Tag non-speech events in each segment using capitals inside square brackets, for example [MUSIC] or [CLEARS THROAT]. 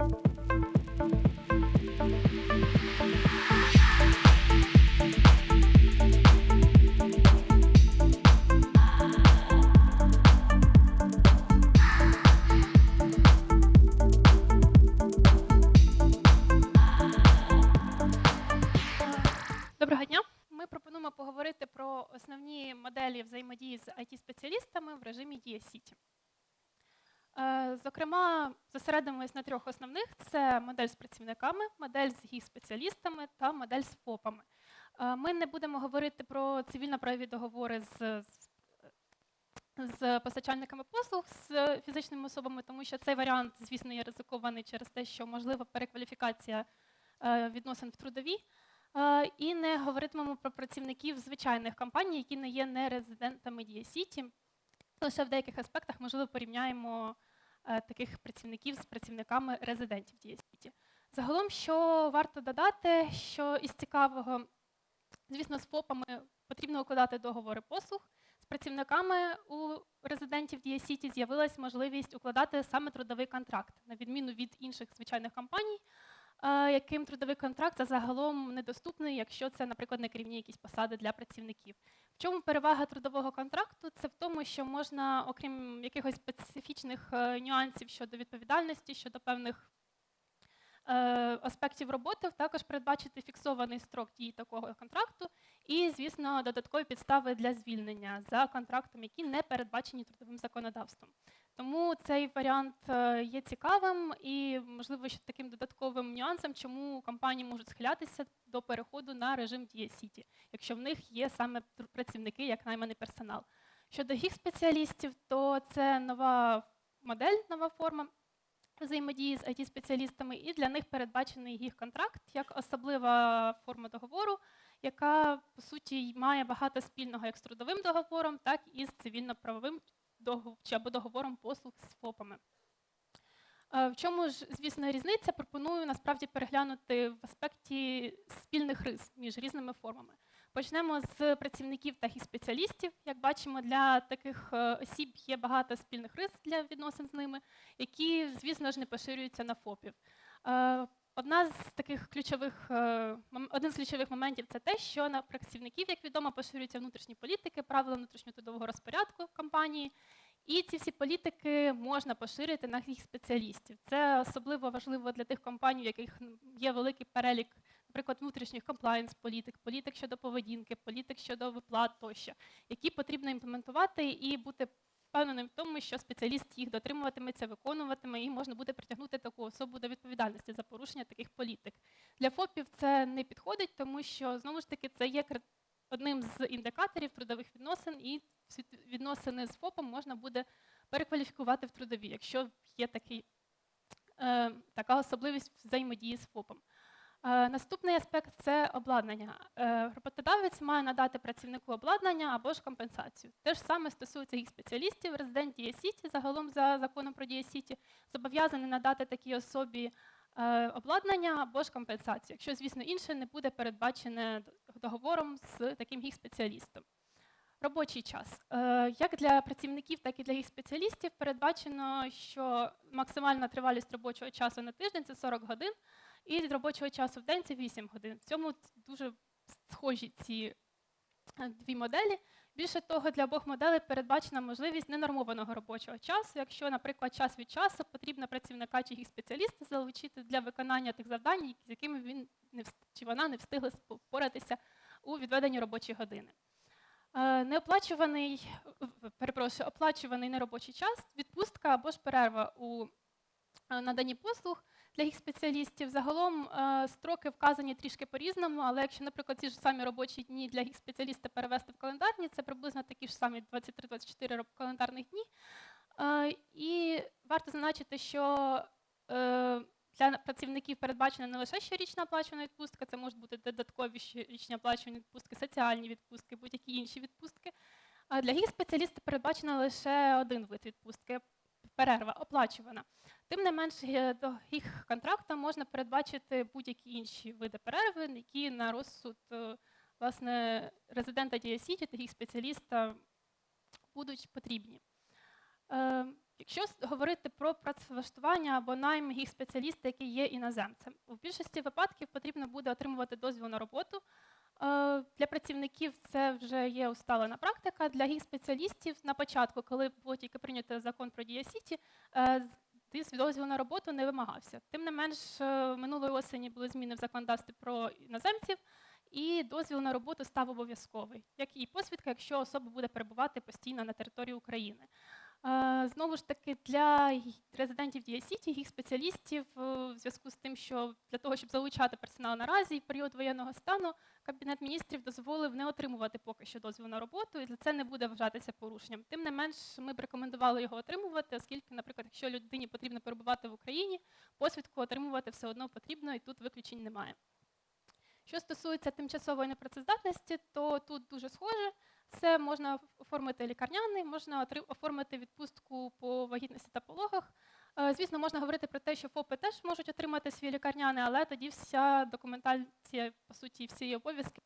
Доброго дня. Ми пропонуємо поговорити про основні моделі взаємодії з IT-спеціалістами в режимі Дія Сіті. Е, Зокрема, зосередимось на трьох основних: це модель з працівниками, модель з їх спеціалістами та модель з ФОПами. Е, Ми не будемо говорити про цивільно-правові договори з, з, постачальниками послуг з фізичними особами, тому що цей варіант, звісно, є ризикований через те, що можлива перекваліфікація е, відносин в трудові. І не говоритимемо про працівників звичайних компаній, які не є нерезидентами Дія Сіті. Лише в деяких аспектах, можливо, порівняємо е, таких працівників з працівниками резидентів Дія Сіті. Загалом, що варто додати, що із цікавого, звісно, з ФОПами потрібно укладати договори послуг. З працівниками у резидентів Дія Сіті з'явилась можливість укладати саме трудовий контракт, на відміну від інших звичайних компаній, яким трудовий контракт загалом недоступний, якщо це, наприклад, не керівні якісь посади для працівників. В чому перевага трудового контракту? Це в тому, що можна, окрім якихось специфічних е, нюансів щодо відповідальності, щодо певних аспектів роботи, також передбачити фіксований строк дії такого контракту і, звісно, додаткові підстави для звільнення за контрактом, які не передбачені трудовим законодавством. Тому цей варіант е, є цікавим і, можливо, ще таким додатковим нюансом, чому компанії можуть схилятися до переходу на режим Дія Сіті, якщо в них є саме працівники як найманий персонал. Щодо їх спеціалістів, то це нова модель, нова форма взаємодії з it спеціалістами і для них передбачений їх контракт як особлива форма договору, яка по суті має багато спільного як з трудовим договором, так і з цивільно-правовим чи або договором послуг з ФОПами. Е, В чому ж, звісно, різниця? Пропоную насправді переглянути в аспекті спільних рис між різними формами. Почнемо з працівників та їх спеціалістів. Як бачимо, для таких е, осіб є багато спільних рис для відносин з ними, які, звісно ж, не поширюються на ФОПів. Е, Одна з таких ключових е, один з ключових моментів це те, що на працівників, як відомо, поширюються внутрішні політики, правила внутрішньотрудового розпорядку компанії. І ці всі політики можна поширити на їх спеціалістів. Це особливо важливо для тих компаній, у яких є великий перелік, наприклад, внутрішніх комплаєнс політик, політик щодо поведінки, політик щодо виплат тощо, які потрібно імплементувати і бути впевненим в тому, що спеціаліст їх дотримуватиметься, виконуватиме, і можна буде притягнути таку особу до відповідальності за порушення таких політик. Для ФОПів це не підходить, тому що знову ж таки це є одним з індикаторів трудових відносин, і відносини з ФОПом можна буде перекваліфікувати в трудові, якщо є такий, е, така особливість взаємодії з ФОПом. Е, Наступний аспект це обладнання. Е, Роботодавець має надати працівнику обладнання або ж компенсацію. Те ж саме стосується їх спеціалістів. Резидент Дія Сіті, загалом за законом про Дія Сіті, зобов'язаний надати такій особі е, обладнання або ж компенсацію, якщо, звісно, інше не буде передбачене договором з таким їх спеціалістом. Робочий час. Як для працівників, так і для їх спеціалістів передбачено, що максимальна тривалість робочого часу на тиждень це 40 годин, і від робочого часу в день це 8 годин. В цьому дуже схожі ці е, дві моделі. Більше того, для обох моделей передбачена можливість ненормованого робочого часу. Якщо, наприклад, час від часу потрібно працівника чи їх спеціаліста залучити для виконання тих завдань, з якими він не чи вона не встигли впоратися у відведенні робочої години. Е, Неоплачуваний, перепрошую, оплачуваний неробочий час, відпустка або ж перерва у е, наданні послуг для їх спеціалістів. Загалом е, строки вказані трішки по-різному, але якщо, наприклад, ці ж самі робочі дні для їх спеціаліста перевести в календарні, це приблизно такі ж самі 23-24 календарних дні. Е, І варто зазначити, що е, для працівників передбачена не лише щорічна оплачувана відпустка, це можуть бути додаткові щорічні оплачувані відпустки, соціальні відпустки, будь-які інші відпустки. А для їх спеціаліста передбачено лише один вид відпустки перерва оплачувана. Тим не менш, е, до їх контракту можна передбачити будь-які інші види перерви, які на розсуд е, власне резидента Дія Сіті та їх спеціаліста будуть потрібні. Е, Якщо говорити про працевлаштування або найм їх спеціаліста, який є іноземцем, у більшості випадків потрібно буде отримувати дозвіл на роботу. Для працівників це вже є усталена практика. Для їх спеціалістів на початку, коли було тільки прийнято закон про Дія Сіті, свій дозвіл на роботу не вимагався. Тим не менш, е, минулої осені були зміни в законодавстві про іноземців, і дозвіл на роботу став обов'язковий, як і посвідка, якщо особа буде перебувати постійно на території України. Е, Знову ж таки, для резидентів Дія Сіті, їх спеціалістів, е, в зв'язку з тим, що для того, щоб залучати персонал наразі в період воєнного стану, Кабінет міністрів дозволив не отримувати поки що дозвіл на роботу, і це не буде вважатися порушенням. Тим не менш, ми б рекомендували його отримувати, оскільки, наприклад, якщо людині потрібно перебувати в Україні, посвідку отримувати все одно потрібно, і тут виключень немає. Що стосується тимчасової непрацездатності, то тут дуже схоже. Все можна оформити лікарняний, можна оформити відпустку по вагітності та пологах. Е, Звісно, можна говорити про те, що ФОПи теж можуть отримати свій лікарняний, але тоді вся документація, по суті, всі обов'язки.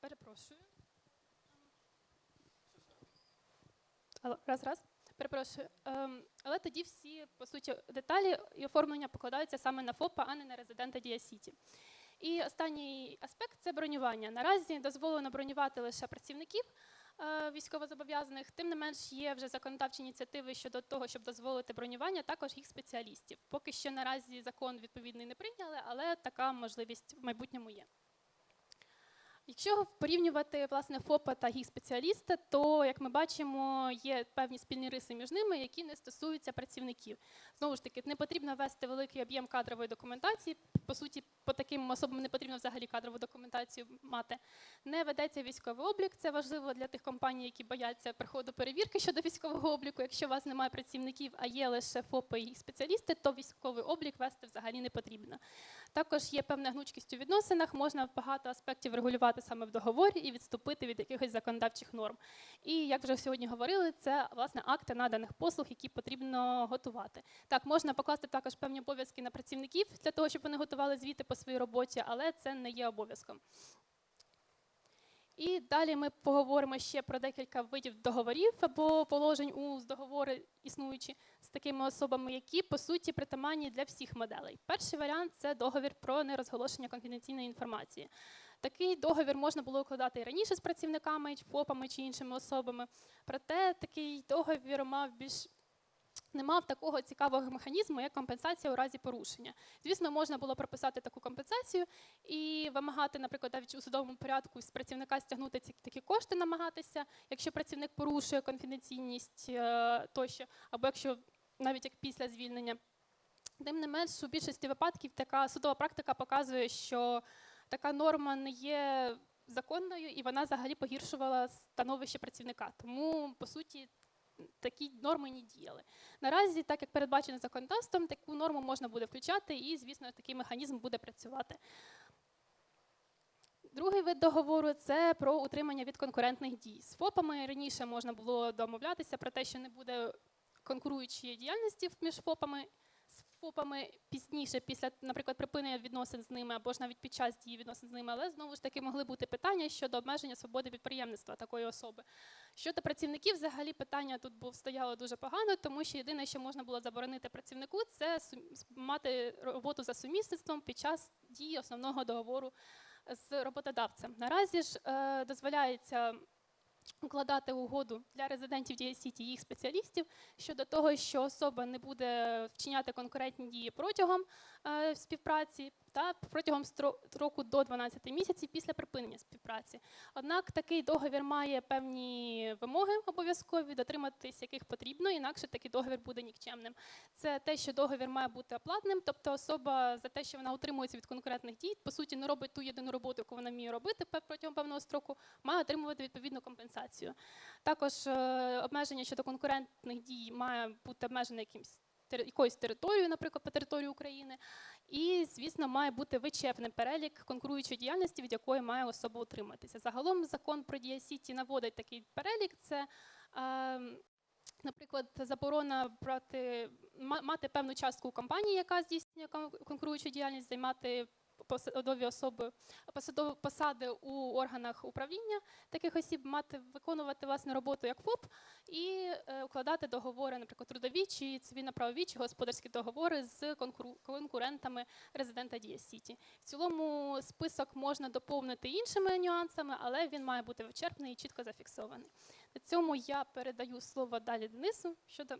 Перепрошую. Раз, раз. Перепрошую. Ем, але тоді всі, по суті, деталі і оформлення покладаються саме на ФОПа, а не на резидента Дія Сіті. І останній аспект це бронювання. Наразі дозволено бронювати лише працівників е, військовозобов'язаних. Тим не менш, є вже законодавчі ініціативи щодо того, щоб дозволити бронювання також їх спеціалістів. Поки що наразі закон відповідний не прийняли, але така можливість в майбутньому є. Якщо порівнювати власне ФОПа та їх спеціаліста, то як ми бачимо, є певні спільні риси між ними, які не стосуються працівників. Знову ж таки, не потрібно вести великий об'єм кадрової документації. По суті, по таким особам не потрібно взагалі кадрову документацію мати. Не ведеться військовий облік. Це важливо для тих компаній, які бояться приходу перевірки щодо військового обліку. Якщо у вас немає працівників, а є лише ФОПи і спеціалісти, то військовий облік вести взагалі не потрібно. Також є певна гнучкість у відносинах, можна багато аспектів регулювати саме в договорі і відступити від якихось законодавчих норм. І як вже сьогодні говорили, це власне акти наданих послуг, які потрібно готувати. Так, можна покласти також певні обов'язки на працівників для того, щоб вони готували звіти по своїй роботі, але це не є обов'язком. І далі ми поговоримо ще про декілька видів договорів або положень у договори існуючі з такими особами, які по суті притаманні для всіх моделей. Перший варіант це договір про нерозголошення конфіденційної інформації. Такий договір можна було укладати і раніше з працівниками, ФОПами чи іншими особами. Проте такий договір мав більш не мав такого цікавого механізму, як компенсація у разі порушення. Звісно, можна було прописати таку компенсацію і вимагати, наприклад, навіть у судовому порядку з працівника стягнути ці такі кошти, намагатися, якщо працівник порушує конфіденційність е, тощо, або якщо навіть як після звільнення. Тим не менш, у більшості випадків така судова практика показує, що така норма не є законною і вона взагалі погіршувала становище працівника. Тому, по суті, такі норми не діяли. Наразі, так як передбачено законодавством, таку норму можна буде включати, і, звісно, такий механізм буде працювати. Другий вид договору це про утримання від конкурентних дій. З ФОПами раніше можна було домовлятися про те, що не буде конкуруючої діяльності між ФОПами. ФОПами пізніше, після, наприклад, припинення відносин з ними або ж навіть під час дії відносин з ними, але знову ж таки могли бути питання щодо обмеження свободи підприємництва такої особи. Щодо працівників, взагалі питання тут був стояло дуже погано, тому що єдине, що можна було заборонити працівнику, це мати роботу за сумісництвом під час дії основного договору з роботодавцем. Наразі ж е, дозволяється укладати угоду для резидентів DSCT Сіті їх спеціалістів щодо того, що особа не буде вчиняти конкурентні дії протягом е, співпраці та протягом строку до 12 місяців після припинення співпраці. Однак такий договір має певні вимоги обов'язкові, дотриматись яких потрібно, інакше такий договір буде нікчемним. Це те, що договір має бути оплатним, тобто особа за те, що вона утримується від конкурентних дій, по суті, не робить ту єдину роботу, яку вона вміє робити протягом певного строку, має отримувати відповідну компенсацію. Також е, обмеження щодо конкурентних дій має бути обмежене якимсь тери- якоюсь територією, наприклад, по території України. І, звісно, має бути вичерпний перелік конкуруючої діяльності, від якої має особа утриматися. Загалом закон про Дія Сіті наводить такий перелік. Це е, Наприклад, заборона брати ма- мати певну частку компанії, яка здійснює конкуруючу діяльність, займати посадові особи, посадові посади у органах управління таких осіб, мати виконувати власне роботу як ФОП і е, укладати договори, наприклад, трудові чи цивільно-правові чи господарські договори з конкурентами резидента Дія Сіті. В цілому список можна доповнити іншими нюансами, але він має бути вичерпний і чітко зафіксований. На цьому я передаю слово далі Денису щодо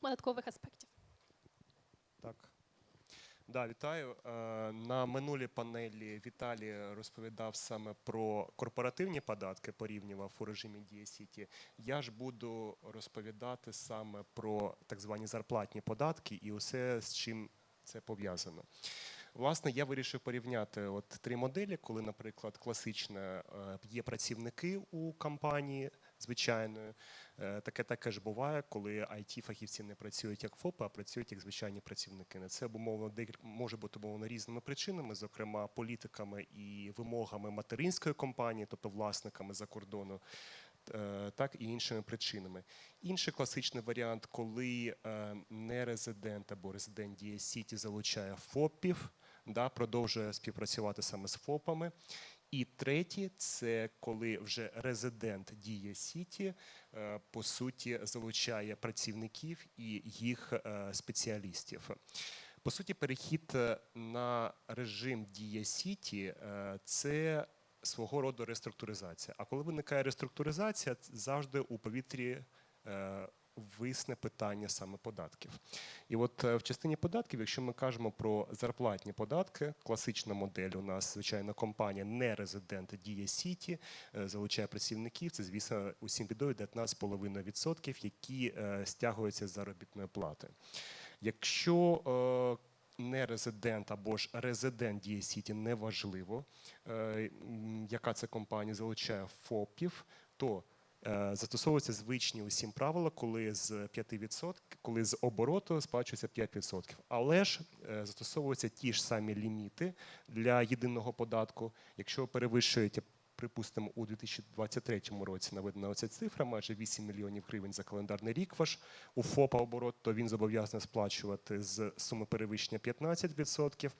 податкових аспектів. Так. Да, вітаю. Е, На минулій панелі Віталій розповідав саме про корпоративні податки, порівнював у режимі Дія Сіті. Я ж буду розповідати саме про так звані зарплатні податки і усе, з чим це пов'язано. Власне, я вирішив порівняти от три моделі, коли, наприклад, класична е, є працівники у компанії звичайної. Е, Таке також буває, коли it фахівці не працюють як ФОПи, а працюють як звичайні працівники. На це обумовлено може бути обумовлено різними причинами, зокрема політиками і вимогами материнської компанії, тобто власниками за кордону, е, так і іншими причинами. Інший класичний варіант, коли е, не резидент або резидент Дія Сіті залучає ФОПів, да, продовжує співпрацювати саме з ФОПами. І третє це коли вже резидент Дія Сіті е, по суті залучає працівників і їх е, спеціалістів. По суті, перехід е, на режим Дія Сіті це свого роду реструктуризація. А коли виникає реструктуризація, завжди у повітрі висне питання саме податків. І от е, в частині податків, якщо ми кажемо про зарплатні податки, класична модель у нас, звичайно, компанія не резидент Дія Сіті, е, залучає працівників. Це, звісно, усім відомо 19,5%, які е, стягуються з заробітної плати. Якщо не резидент або ж резидент Дія Сіті неважливо, яка це компанія залучає ФОПів, то застосовуються звичні усім правила, коли з 5%, коли з обороту сплачується 5%. Але ж е, застосовуються ті ж самі ліміти для єдиного податку. Якщо перевищуєте, припустимо, у 2023 році наведена оця цифра, майже 8 мільйонів гривень за календарний рік ваш у ФОПа оборот, то він зобов'язаний сплачувати з суми перевищення 15%,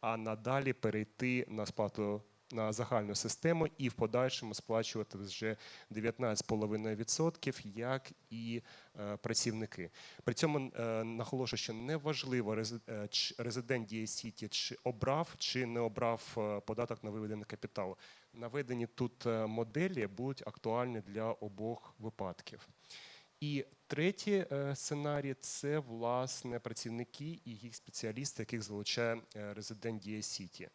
а надалі перейти на сплату на загальну систему і в подальшому сплачувати вже 19,5%, як і е, працівники. При цьому е, наголошую, що неважливо рези- е, резидент Дія Сіті чи обрав чи не обрав податок на виведений капітал. Наведені тут моделі будуть актуальні для обох випадків. І третій сценарій це власне працівники і їх спеціалісти, яких залучає резидент Дія Сіті.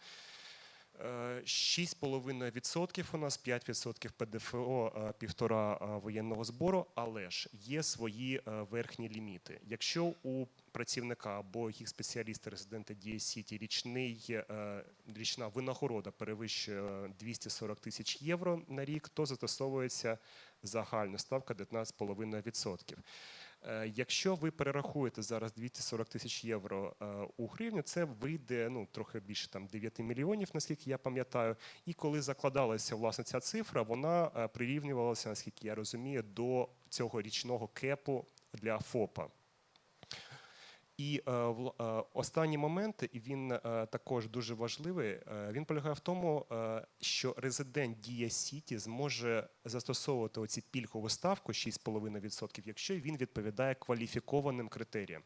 Е, 6,5% у нас, 5% ПДФО, е, півтора е, воєнного збору, але ж є свої е, верхні ліміти. Якщо у працівника або їх спеціаліста резидента Дія Сіті річний, е, річна винагорода перевищує е, 240 тисяч євро на рік, то застосовується загальна ставка 19,5%. Е, Якщо ви перерахуєте зараз 240 тисяч євро е, у гривню, це вийде ну трохи більше там 9 мільйонів, наскільки я пам'ятаю. І коли закладалася власне ця цифра, вона е, прирівнювалася, наскільки я розумію, до цього річного кепу для ФОПа. І е, вла- е, останній момент, і він е, також дуже важливий. він полягає в тому, що резидент Дія Сіті зможе застосовувати оці пільгову ставку 6,5%, якщо він відповідає кваліфікованим критеріям.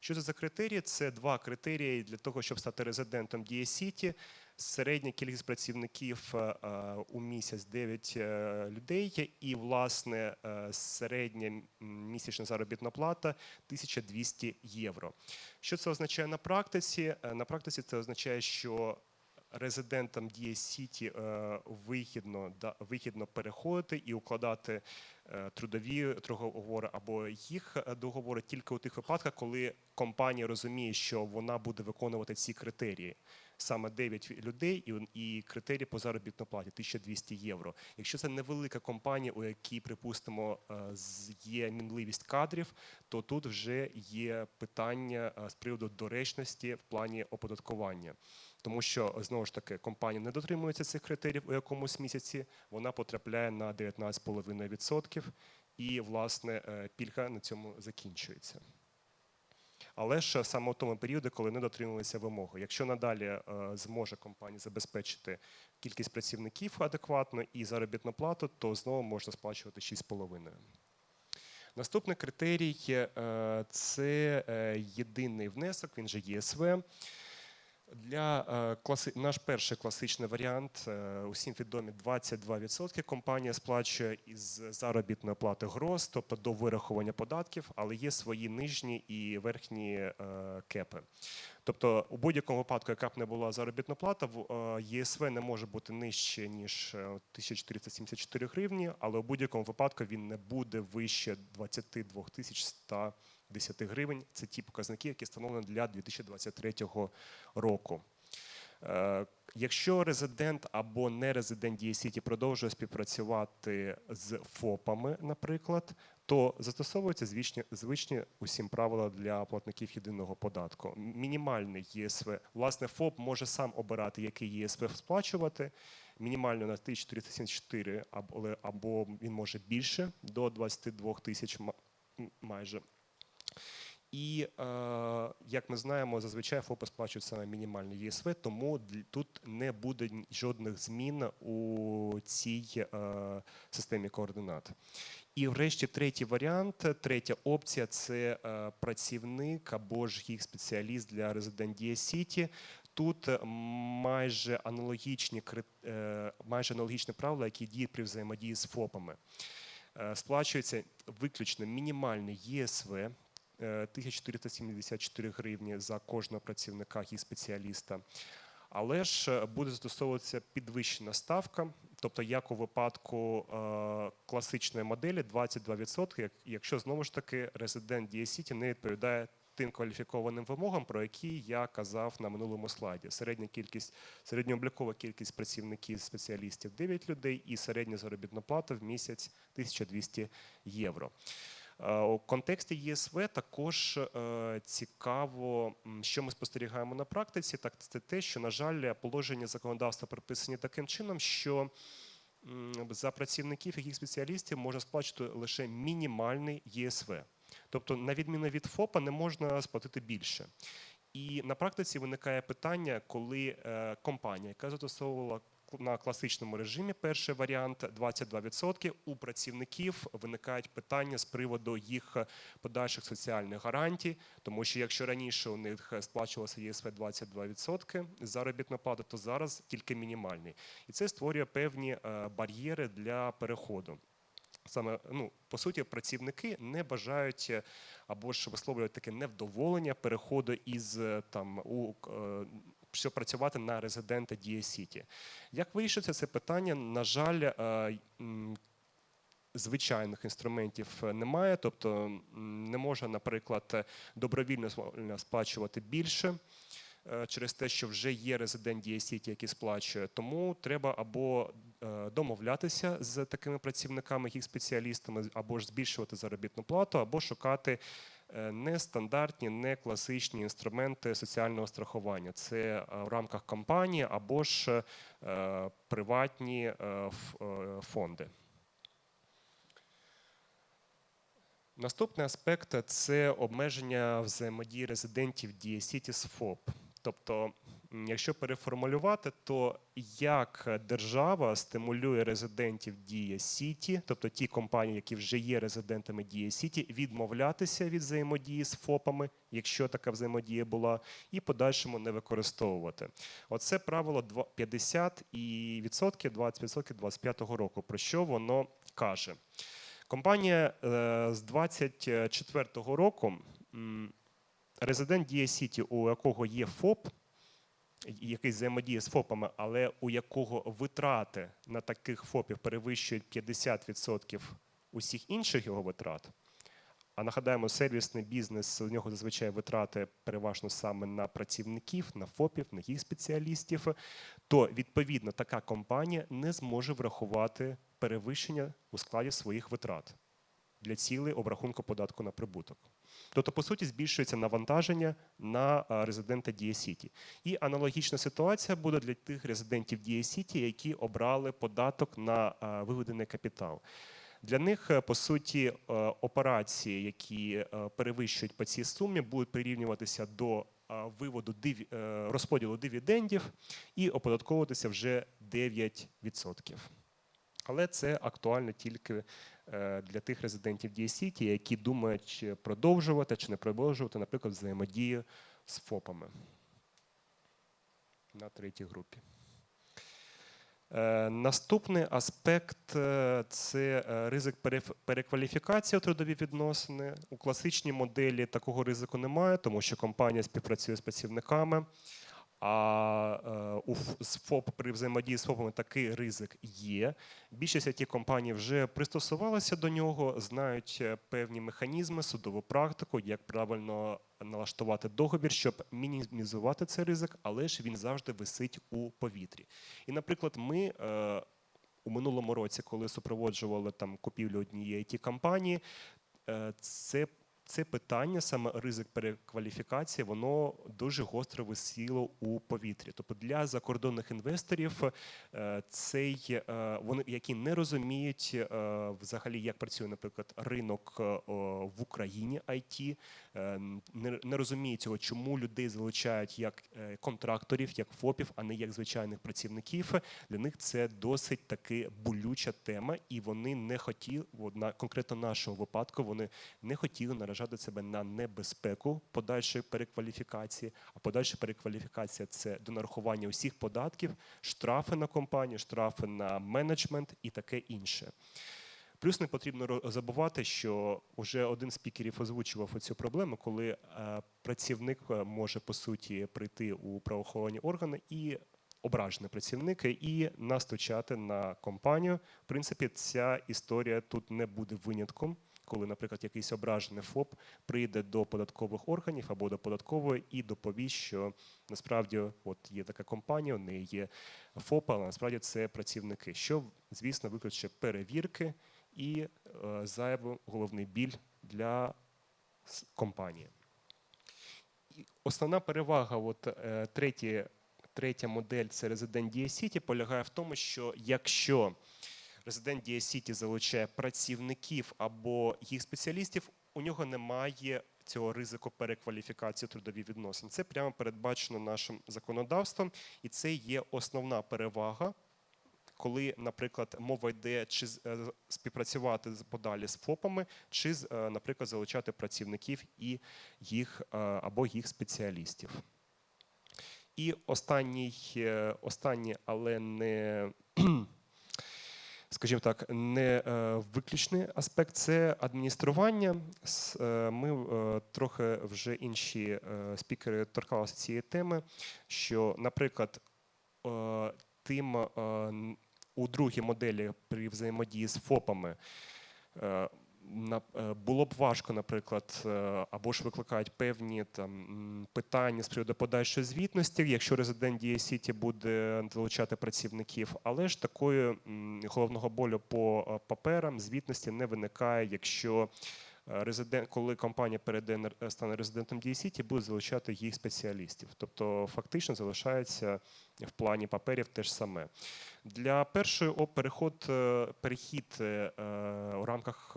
Що це за критерії? Це два критерії для того, щоб стати резидентом Дія Сіті. Середня кількість працівників е, е, у місяць 9 е, людей, і власне середня місячна заробітна плата 1200 євро. Що це означає на практиці? На практиці це означає, що резидентам Дія Сіті вигідно, да, вигідно переходити і укладати трудові договори або їх договори тільки у тих випадках, коли компанія розуміє, що вона буде виконувати ці критерії. Саме 9 людей і, критерії по заробітній платі 1200 євро. Якщо це невелика компанія, у якій, припустимо, е, є мінливість кадрів, то тут вже є питання е, з приводу доречності в плані оподаткування. Тому що знову ж таки компанія не дотримується цих критеріїв у якомусь місяці, вона потрапляє на 19,5%, і власне е, пільга на цьому закінчується. Але ж саме в тому періоді, коли не дотримувалися вимоги. Якщо надалі е, зможе компанія забезпечити кількість працівників адекватно і заробітну плату, то знову можна сплачувати 6,5. Наступний критерій е, це е, єдиний внесок, він же ЄСВ. Для е, класи... наш перший класичний варіант усім відомі 22% компанія сплачує із заробітної плати гроз, тобто до вирахування податків, але є свої нижні і верхні е, кепи. Тобто, у будь-якому випадку, яка б не була заробітна плата, в е, ЄСВ не може бути нижче ніж е, 1474 гривні, але у будь-якому випадку він не буде вище 22 100 10 гривень. Це ті показники, які встановлені для 2023 року. Е, Якщо резидент або не резидент Дія Сіті продовжує співпрацювати з ФОПами, наприклад, то застосовуються звичні, звичні усім правила для платників єдиного податку. Мінімальний ЄСВ. Власне, ФОП може сам обирати, який ЄСВ сплачувати. Мінімально на 1474, або, але- або він може більше до 22 тисяч майже. І е, як ми знаємо, зазвичай ФОПи сплачують саме мінімальний ЄСВ, тому тут не буде жодних змін у цій е, системі координат. І врешті третій варіант, третя опція це е, працівник або ж їх спеціаліст для Дія Сіті. Тут майже аналогічні майже аналогічні правила, які діють при взаємодії з ФОПами. Сплачується виключно мінімальний ЄСВ 1474 гривні за кожного працівника і спеціаліста. Але ж е, буде застосовуватися підвищена ставка, тобто як у випадку е, класичної моделі 22%, як- якщо знову ж таки резидент Дія Сіті не відповідає тим кваліфікованим вимогам, про які я казав на минулому слайді. Середня кількість, середньооблікова кількість працівників спеціалістів 9 людей і середня заробітна плата в місяць 1200 євро. Е, У контексті ЄСВ також е, цікаво, що ми спостерігаємо на практиці. Так це те, що на жаль, положення законодавства прописані таким чином, що за працівників їх спеціалістів можна сплачувати лише мінімальний ЄСВ. Тобто, на відміну від ФОПа, не можна сплатити більше. І на практиці виникає питання, коли е, компанія, яка застосовувала на класичному режимі перший варіант 22%, у працівників виникають питання з приводу їх подальших соціальних гарантій, тому що якщо раніше у них сплачувалося ЄСВ 22% заробітна плата, то зараз тільки мінімальний. І це створює певні е, бар'єри для переходу. Саме ну по суті, працівники не бажають е, або ж висловлюють таке невдоволення переходу із е, там у що працювати на резидента Дія Сіті. Як вирішиться це питання? На жаль, е, звичайних інструментів е, немає, тобто не можна, наприклад, добровільно сплачувати більше е, через те, що вже є резидент Дія Сіті, який сплачує. Тому треба або домовлятися з такими працівниками, їх спеціалістами, або ж збільшувати заробітну плату, або шукати нестандартні, не класичні інструменти соціального страхування. Це е, в рамках компанії або ж е, приватні е, е, фонди. Наступний аспект це обмеження взаємодії резидентів ДІСІТІ з ФОП. Тобто, якщо переформулювати, то як держава стимулює резидентів Дія Сіті, тобто ті компанії, які вже є резидентами Дія Сіті, відмовлятися від взаємодії з ФОПами, якщо така взаємодія була, і подальшому не використовувати. Оце правило два- 50 і відсотків, 20% 25 року. Про що воно каже? Компанія е, з 24 року, резидент Дія Сіті, у якого є ФОП, який взаємодіє з ФОПами, але у якого витрати на таких ФОПів перевищують 50% усіх інших його витрат. А нагадаємо, сервісний бізнес у нього зазвичай витрати переважно саме на працівників, на ФОПів, на їх спеціалістів. То відповідно така компанія не зможе врахувати перевищення у складі своїх витрат для цілей обрахунку податку на прибуток. Тобто, по суті, збільшується навантаження на резидента Дія Сіті. І аналогічна ситуація буде для тих резидентів Дія Сіті, які обрали податок на виведений капітал. Для них, е, по суті, е, операції, які е, перевищують по цій сумі, будуть прирівнюватися до е, виводу е, розподілу дивідендів і оподатковуватися вже 9%. Але це актуально тільки е, для тих резидентів Дія-Сіті, які думають, чи продовжувати чи не продовжувати, наприклад, взаємодію з ФОПами на третій групі. Е, Наступний аспект е, це е, ризик перекваліфікації у трудові відносини. У класичній моделі такого ризику немає, тому що компанія співпрацює з працівниками. А е, у ФОП при взаємодії з ФОПами такий ризик є. Більшість it компаній вже пристосувалися до нього, знають е, певні механізми, судову практику, як правильно налаштувати договір, щоб мінімізувати цей ризик, але ж він завжди висить у повітрі. І, наприклад, ми е, у минулому році, коли супроводжували там купівлю однієї it компанії, це, це питання, саме ризик перекваліфікації, воно дуже гостро висіло у повітрі. Тобто для закордонних інвесторів е, цей е, вони, які не розуміють е, взагалі, як працює, наприклад, ринок в Україні IT, не, розуміють цього, чому людей залучають як контракторів, як ФОПів, а не як звичайних працівників. Для них це досить таки болюча тема, і вони не хотіли, конкретно нашого випадку, вони не хотіли наражати себе на небезпеку подальшої перекваліфікації. А подальша перекваліфікація це до нарахування усіх податків, штрафи на компанію, штрафи на менеджмент і таке інше. Плюс не потрібно забувати, що вже один з спікерів озвучував цю проблему, коли е, працівник е, може по суті прийти у правоохоронні органи і ображений працівник і настучати на компанію. В принципі, ця історія тут не буде винятком. Коли, наприклад, якийсь ображений ФОП прийде до податкових органів або до податкової і доповість, що насправді от є така компанія, у неї є ФОП, але насправді це працівники, що, звісно, викличе перевірки і е, зайвий головний біль для компанії. Основна перевага, от, е, треті, третя модель це Resident Dia City, полягає в тому, що якщо Resident Dia City залучає працівників або їх спеціалістів, у нього немає цього ризику перекваліфікації трудові відносин. Це прямо передбачено нашим законодавством, і це є основна перевага коли, наприклад, мова йде чи е, співпрацювати подалі з ФОПами, чи, е, наприклад, залучати працівників і їх е, або їх спеціалістів. І останній, е, останній але не, [CLEARS THROAT] скажімо так, не е, виключний аспект це адміністрування. Е, Ми трохи вже інші спікери торкалися цієї теми, що, наприклад, тим у другій моделі при взаємодії з ФОПами було б важко, наприклад, е, або ж викликають певні там питання з приводу подальшої звітності, якщо резидент Дія Сіті буде залучати працівників, але ж такої головного болю по е, паперам звітності не виникає, якщо е, резидент, коли компанія перейде е, стане резидентом Дія Сіті, буде залучати їх спеціалістів. Тобто фактично залишається в плані паперів те ж саме. Для першої переход, е, перехід е, е, у рамках.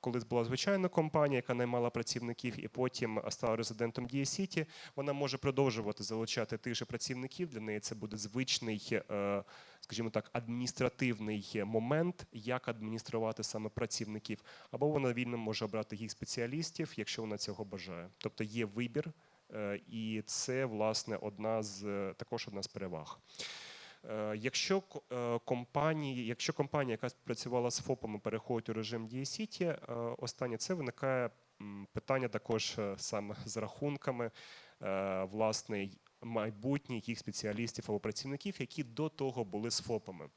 Е, к- Коли була звичайна компанія, яка наймала працівників, і потім стала резидентом Дія Сіті, вона може продовжувати залучати тих же працівників. Для неї це буде звичний, е, скажімо так, адміністративний момент, як адмініструвати саме працівників. Або вона вільно може обрати їх спеціалістів, якщо вона цього бажає. Тобто є вибір, е, і це власне одна з також одна з переваг. Е, Якщо е, компанії, якщо компанія, яка працювала з ФОПами, переходить у режим Дія Сіті, е, останнє це виникає питання також саме з рахунками власне майбутніх їх спеціалістів або працівників, які до того були з ФОПами.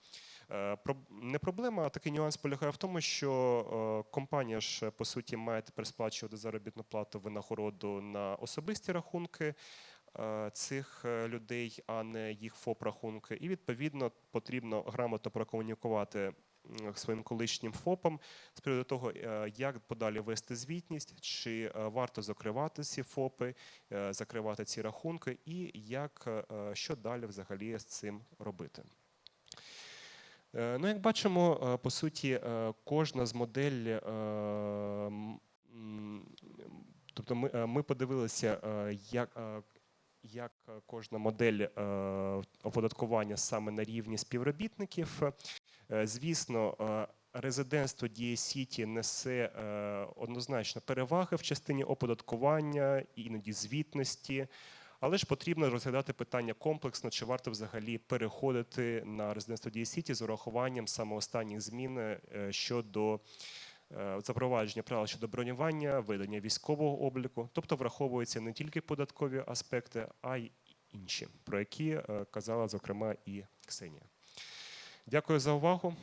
Не проблема, а такий нюанс полягає в тому, що компанія ж по суті має тепер сплачувати заробітну плату винагороду на особисті рахунки цих е, людей, а не їх ФОП-рахунки. І відповідно потрібно грамотно прокомунікувати своїм колишнім ФОПам з приводу того, е, як подалі вести звітність, чи е, варто закривати ці ФОПи, е, закривати ці рахунки, і як е, що далі взагалі з цим робити. Е, Ну, як бачимо, е, по суті, е, кожна з модель, е, тобто ми, е, ми подивилися, е, як, е, як кожна модель е, оподаткування саме на рівні співробітників. Е, Звісно, е, резидентство Дія Сіті несе однозначно переваги в частині оподаткування, іноді звітності. Але ж потрібно розглядати питання комплексно, чи варто взагалі переходити на резидентство Дія Сіті з урахуванням саме останніх змін щодо запровадження правил щодо бронювання, ведення військового обліку. Тобто враховуються не тільки податкові аспекти, а й інші, про які е, казала зокрема і Ксенія. Дякую за увагу.